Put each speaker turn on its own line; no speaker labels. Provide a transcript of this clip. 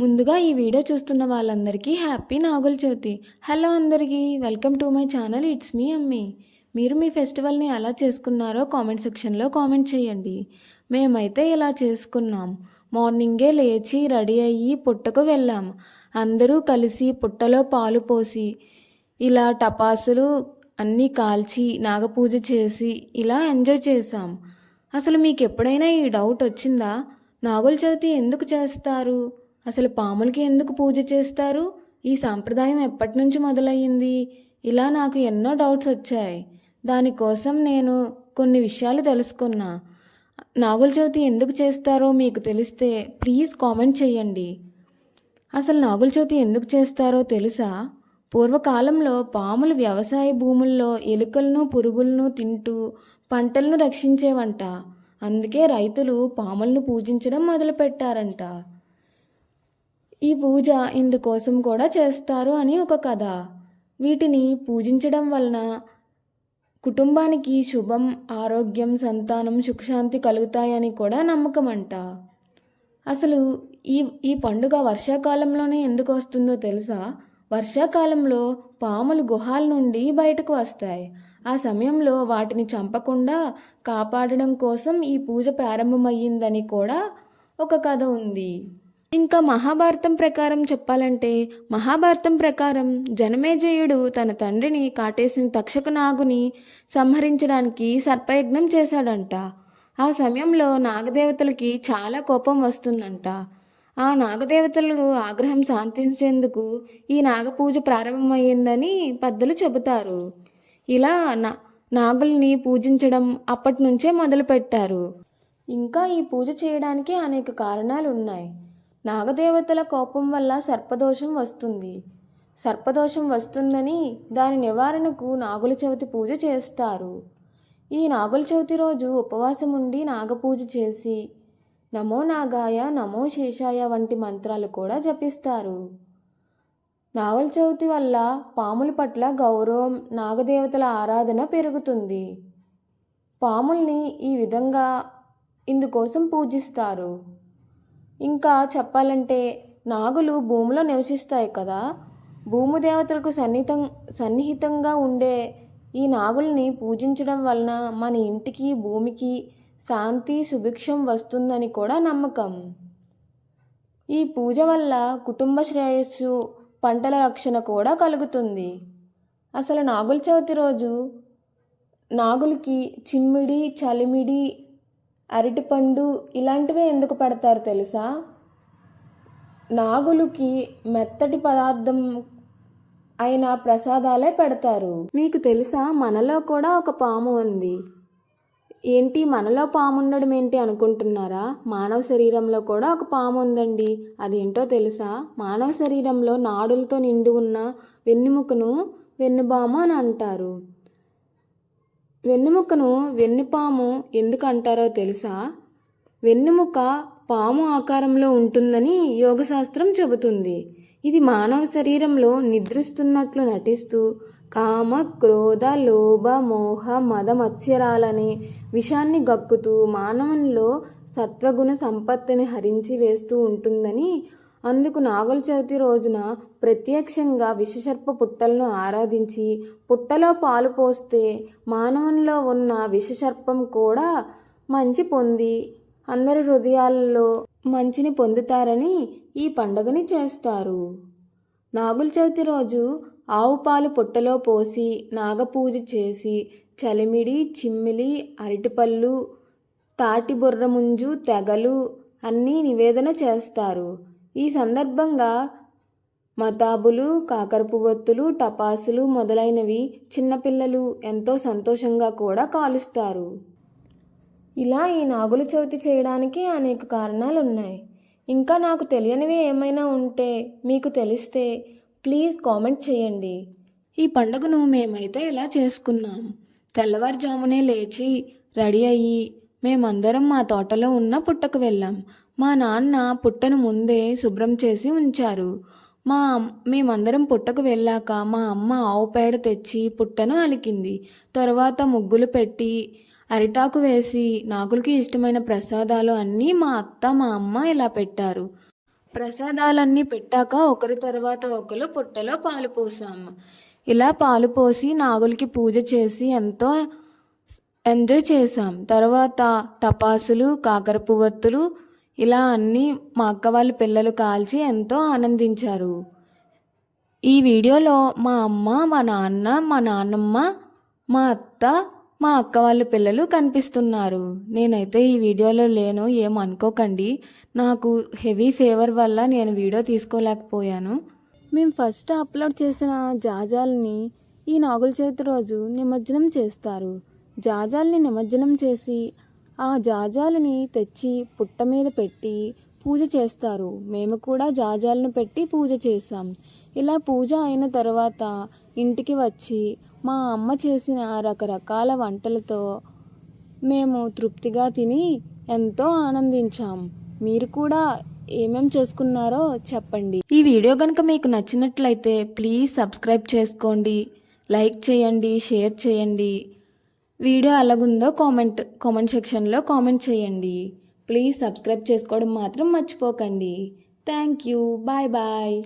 ముందుగా ఈ వీడియో చూస్తున్న వాళ్ళందరికీ హ్యాపీ నాగుల చవితి హలో అందరికీ welcome to my channel it's me Ammi. మీరు మీ ఫెస్టివల్ని ఎలా చేసుకున్నారో కామెంట్ సెక్షన్లో కామెంట్ చేయండి. మేమైతే ఇలా చేసుకున్నాం. మార్నింగే లేచి రెడీ అయ్యి పుట్టకు వెళ్ళాం. అందరూ కలిసి పుట్టలో పాలు పోసి ఇలా టపాసులు అన్నీ కాల్చి నాగపూజ చేసి ఇలా ఎంజాయ్ చేశాం. అసలు మీకు ఎప్పుడైనా ఈ డౌట్ వచ్చిందా? నాగుల చవితి ఎందుకు చేస్తారు? అసలు పాములకి ఎందుకు పూజ చేస్తారు? ఈ సాంప్రదాయం ఎప్పటి నుంచి మొదలయ్యింది? ఇలా నాకు ఎన్నో డౌట్స్ వచ్చాయి. దానికోసం నేను కొన్ని విషయాలు తెలుసుకున్నా. నాగుల చవితి ఎందుకు చేస్తారో మీకు తెలిస్తే ప్లీజ్ కామెంట్ చేయండి. అసలు నాగుల చవితి ఎందుకు చేస్తారో తెలుసా? పూర్వకాలంలో పాములు వ్యవసాయ భూముల్లో ఎలుకలను పురుగులను తింటూ పంటలను రక్షించేవంట. అందుకే రైతులు పాములను పూజించడం మొదలుపెట్టారంట. ఈ పూజ ఇందుకోసం కూడా చేస్తారు అని ఒక కథ. వీటిని పూజించడం వలన కుటుంబానికి శుభం ఆరోగ్యం సంతానం సుఖశాంతి కలుగుతాయని కూడా నమ్మకం అంట అసలు ఈ ఈ పండుగ వర్షాకాలంలోనే ఎందుకు వస్తుందో తెలుసా? వర్షాకాలంలో పాములు గుహాల నుండి బయటకు వస్తాయి. ఆ సమయంలో వాటిని చంపకుండా కాపాడడం కోసం ఈ పూజ ప్రారంభమయ్యిందని కూడా ఒక కథ ఉంది. ఇంకా మహాభారతం ప్రకారం చెప్పాలంటే మహాభారతం ప్రకారం జనమేజయుడు తన తండ్రిని కాటేసిన తక్షక నాగుని సంహరించడానికి సర్పయజ్ఞం చేశాడంట. ఆ సమయంలో నాగదేవతలకి చాలా కోపం వస్తుందంట. ఆ నాగదేవతలు ఆగ్రహం శాంతించేందుకు ఈ నాగపూజ ప్రారంభమయ్యిందని పెద్దలు చెబుతారు. ఇలా నా నాగుల్ని పూజించడం అప్పటి నుంచే మొదలుపెట్టారు. ఇంకా ఈ పూజ చేయడానికి అనేక కారణాలు ఉన్నాయి నాగదేవతల కోపం వల్ల సర్పదోషం వస్తుంది. సర్పదోషం వస్తుందని దాని నివారణకు నాగుల చవితి పూజ చేస్తారు. ఈ నాగుల చవితి రోజు ఉపవాసం ఉండి నాగపూజ చేసి నమో నాగాయ నమో శేషాయ వంటి మంత్రాలు కూడా జపిస్తారు. నాగుల చవితి వల్ల పాముల పట్ల గౌరవం నాగదేవతల ఆరాధన పెరుగుతుంది. పాముల్ని ఈ విధంగా ఇందుకోసం పూజిస్తారు. ఇంకా చెప్పాలంటే నాగులు భూమిలో నివసిస్తాయి కదా. భూమి దేవతలకు సన్నిహితం సన్నిహితంగా ఉండే ఈ నాగుల్ని పూజించడం వలన మన ఇంటికి భూమికి శాంతి సుభిక్షం వస్తుందని కూడా నమ్మకం. ఈ పూజ వల్ల కుటుంబ శ్రేయస్సు పంటల రక్షణ కూడా కలుగుతుంది. అసలు నాగుల చవితి రోజు నాగులకి చిమ్మిడి చలిమిడి అరటిపండు ఇలాంటివే ఎందుకు పెడతారు తెలుసా? నాగులకి మెత్తటి పదార్థం అయిన ప్రసాదాలే పెడతారు. మీకు తెలుసా? మనలో కూడా ఒక పాము ఉంది. ఏంటి? మనలో పాము ఉండడం ఏంటి అనుకుంటున్నారా? మానవ శరీరంలో కూడా ఒక పాము ఉందండి. అదేంటో తెలుసా? మానవ శరీరంలో నాడులతో నిండి ఉన్న వెన్నుముకను వెన్నుబాము అని అంటారు. వెన్నెముకను వెన్నుపాము ఎందుకు అంటారో తెలుసా? వెన్నెముక పాము ఆకారంలో ఉంటుందని యోగశాస్త్రం చెబుతుంది. ఇది మానవ శరీరంలో నిద్రిస్తున్నట్లు నటిస్తూ కామ క్రోధ లోభ మోహ మద మత్స్యరాలనే విషాన్ని గక్కుతూ మానవంలో సత్వగుణ సంపత్తిని హరించి వేస్తూ ఉంటుందని అందుకు నాగుల చవితి రోజున ప్రత్యక్షంగా విషసర్ప పుట్టలను ఆరాధించి పుట్టలో పాలు పోస్తే మానవునిలో ఉన్న విషసర్పం కూడా మంచి పొంది అందరి హృదయాల్లో మంచిని పొందుతారని ఈ పండుగని చేస్తారు. నాగుల చవితి రోజు ఆవు పాలు పుట్టలో పోసి నాగపూజ చేసి చలిమిడి చిమ్మిలి అరటిపళ్ళు తాటి బుర్ర ముంజు తెగలు అన్నీ నివేదన చేస్తారు. ఈ సందర్భంగా మతాబులు కాకర పువ్వొత్తులు టపాసులు మొదలైనవి చిన్నపిల్లలు ఎంతో సంతోషంగా కూడా కాలుస్తారు. ఇలా ఈ నాగుల చవితి చేయడానికి అనేక కారణాలు ఉన్నాయి ఇంకా నాకు తెలియనివి ఏమైనా ఉంటే మీకు తెలిస్తే ప్లీజ్ కామెంట్ చేయండి. ఈ పండుగను మేమైతే ఇలా చేసుకున్నాం. తెల్లవారుజామునే లేచి రెడీ అయ్యి మేమందరం మా తోటలో ఉన్న పుట్టకు వెళ్ళాం. మా నాన్న పుట్టను ముందే శుభ్రం చేసి ఉంచారు. మా మేమందరం పుట్టకు వెళ్ళాక మా అమ్మ ఆవు పేడ తెచ్చి పుట్టను అలికింది. తర్వాత ముగ్గులు పెట్టి అరిటాకు వేసి నాగులకి ఇష్టమైన ప్రసాదాలు అన్నీ మా అత్త మా అమ్మ ఇలా పెట్టారు. ప్రసాదాలన్నీ పెట్టాక ఒకరి తర్వాత ఒకరు పుట్టలో పాలు పోసాము. ఇలా పాలు పోసి నాగులకి పూజ చేసి ఎంతో ఎంజాయ్ చేసాం. తర్వాత టపాసులు కాకర పువ్వొత్తులు ఇలా అన్నీ మా అక్క వాళ్ళ పిల్లలు కాల్చి ఎంతో ఆనందించారు. ఈ వీడియోలో మా అమ్మ మా నాన్న మా నాన్నమ్మ మా అత్త మా అక్క వాళ్ళ పిల్లలు కనిపిస్తున్నారు. నేనైతే ఈ వీడియోలో లేను ఏమనుకోకండి నాకు హెవీ ఫేవర్ వల్ల నేను వీడియో తీసుకోలేకపోయాను. మేము ఫస్ట్ అప్లోడ్ చేసిన జాజాల్ని ఈ నాగుల చవితి రోజు నిమజ్జనం చేస్తారు. జాజాల్ని నిమజ్జనం చేసి ఆ జాజాలని తెచ్చి పుట్ట మీద పెట్టి పూజ చేస్తారు. మేము కూడా జాజాలను పెట్టి పూజ చేసాం ఇలా పూజ అయిన తర్వాత ఇంటికి వచ్చి మా అమ్మ చేసిన రకరకాల వంటలతో మేము తృప్తిగా తిని ఎంతో ఆనందించాం. మీరు కూడా ఏమేం చేసుకున్నారో చెప్పండి. ఈ వీడియో కనుక మీకు నచ్చినట్లయితే ప్లీజ్ సబ్స్క్రైబ్ చేసుకోండి. లైక్ చేయండి షేర్ చేయండి. వీడియో ఎలాగుందో కామెంట్ కామెంట్ సెక్షన్లో కామెంట్ చేయండి. ప్లీజ్ సబ్స్క్రైబ్ చేసుకోవడం మాత్రం మర్చిపోకండి. Thank you. Bye bye.